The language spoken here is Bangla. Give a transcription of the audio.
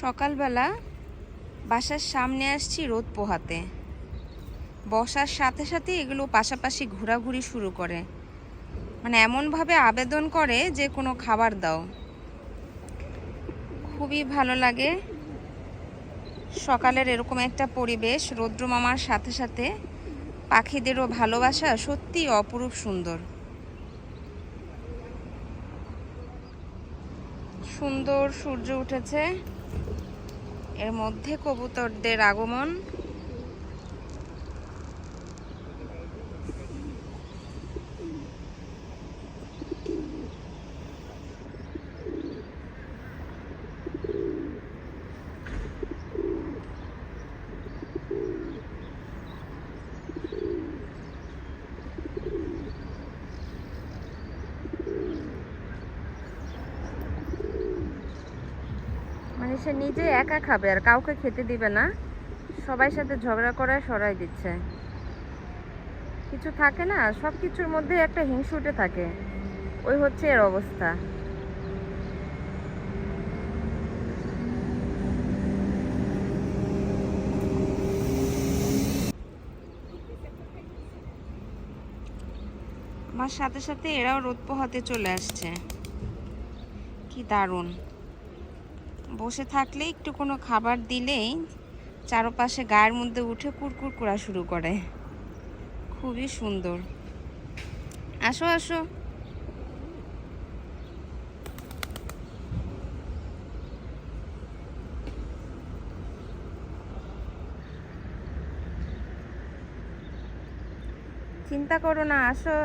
সকালবেলা বাসার সামনে আসছি রোদ পোহাতে। বসার সাথে সাথে এগুলো পাশাপাশি ঘোরাঘুরি শুরু করে। মানে এমনভাবে আবেদন করে যে কোনো খাবার দাও। খুবই ভালো লাগে। সকালের এরকম একটা পরিবেশ, রৌদ্র মামার সাথে সাথে পাখিদেরও ভালোবাসা সত্যি অপরূপ সুন্দর। সুন্দর সূর্য উঠেছে। এর মধ্যে কবুতরদের আগমন সে নিজে একা খাবে আর কাউকে খেতে দিবে না। সবাই সাথে ঝগড়া করে, সরাই দিচ্ছে। কিছু থাকে না সব কিছুর মধ্যে একটা হিংসুটে থাকে। ওই হচ্ছে এর অবস্থা। আমার সাথে সাথে এরাও রোদ পোহাতে চলে আসছে। কি দারুণ। বসে থাকলে একটু কোনো খাবার দিলেই চারপাশে গায়ের মধ্যে উঠে কুরকুর করা শুরু করে। খুবই সুন্দর। আসো আসো। চিন্তা করো না, আসো।